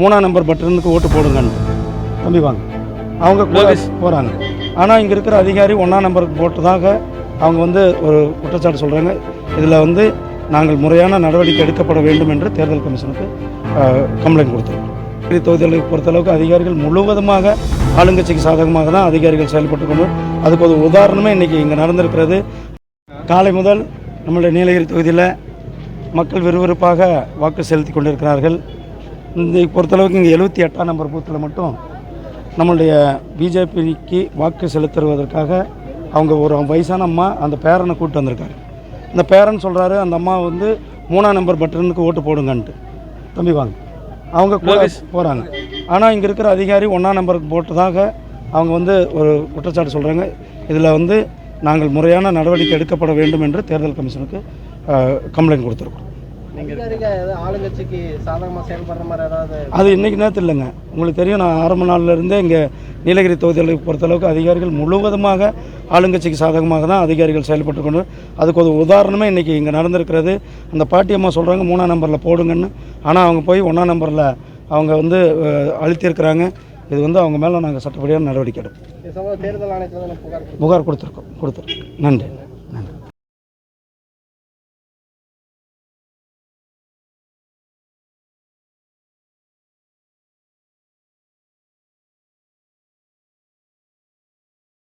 மூணாம் நம்பர் பட்டனுக்கு ஓட்டு போடுங்கன்னு. தம்பி வாங்க. அவங்க போகிறாங்க ஆனால் இங்கே இருக்கிற அதிகாரி ஒன்றாம் நம்பருக்கு போட்டதாக அவங்க வந்து ஒரு குற்றச்சாட்டு சொல்கிறாங்க இதில் வந்து நாங்கள் முறையான நடவடிக்கை எடுக்கப்பட வேண்டும் என்று தேர்தல் கமிஷனுக்கு கம்ப்ளைண்ட் கொடுத்துருக்கோம். தொகுதிகளை பொறுத்தளவுக்கு அதிகாரிகள் முழுவதுமாக ஆளுங்கட்சிக்கு சாதகமாக தான் அதிகாரிகள் செயல்பட்டு கொண்டு அதுக்கு ஒரு உதாரணமே இன்றைக்கி இங்கே நடந்திருக்கிறது. காலை முதல் நம்மளுடைய நீலகிரி தொகுதியில் மக்கள் விறுவிறுப்பாக வாக்கு செலுத்தி கொண்டிருக்கிறார்கள். இந்த பொறுத்தளவுக்கு இங்கே எழுபத்தி எட்டாம் நம்பர் பூத்தில் மட்டும் நம்மளுடைய பிஜேபிக்கு வாக்கு செலுத்துவதற்காக அவங்க ஒரு வயசான அம்மா அந்த பேரனை கூப்பிட்டு வந்திருக்காரு. இந்த பேரன் சொல்கிறாரு அந்த அம்மா வந்து மூணாம் நம்பர் பட்டனுக்கு ஓட்டு போடுங்கன்ட்டு. தம்பி வாங்க. அவங்க போகிறாங்க ஆனால் இங்கே இருக்கிற அதிகாரி ஒன்றாம் நம்பருக்கு போட்டதாக அவங்க வந்து ஒரு குற்றச்சாட்டு சொல்கிறாங்க இதில் வந்து நாங்கள் முறையான நடவடிக்கை எடுக்கப்பட வேண்டும் என்று தேர்தல் கமிஷனுக்கு கம்ப்ளைண்ட் கொடுத்துருக்கோம் ஆளுங்கட்சிக்கு சாதகமாக செயல்படுற மாதிரி ஏதாவது அது இன்றைக்கி நேரத்தில் இல்லைங்க. உங்களுக்கு தெரியும் நான் ஆரம்ப நாள்ல இருந்தே இங்கே நீலகிரி தொகுதிகளை பொறுத்தளவுக்கு அதிகாரிகள் முழுவதுமாக ஆளுங்கட்சிக்கு சாதகமாக தான் அதிகாரிகள் செயல்பட்டு கொண்டு அதுக்கு ஒரு உதாரணமே இன்றைக்கி இங்கே நடந்திருக்கிறது. அந்த பாட்டியம்மா சொல்கிறாங்க மூணாம் நம்பரில் போடுங்கன்னு. ஆனால் அவங்க போய் ஒன்றாம் நம்பரில் அவங்க வந்து அழுத்தியிருக்கிறாங்க. இது வந்து அவங்க மேலே நாங்கள் சட்டப்படியான நடவடிக்கை எடுப்போம். தேர்தல் ஆணையத்தில் தான் புகார் புகார் கொடுத்துருக்கோம். கொடுத்துருக்கோம். நன்றி.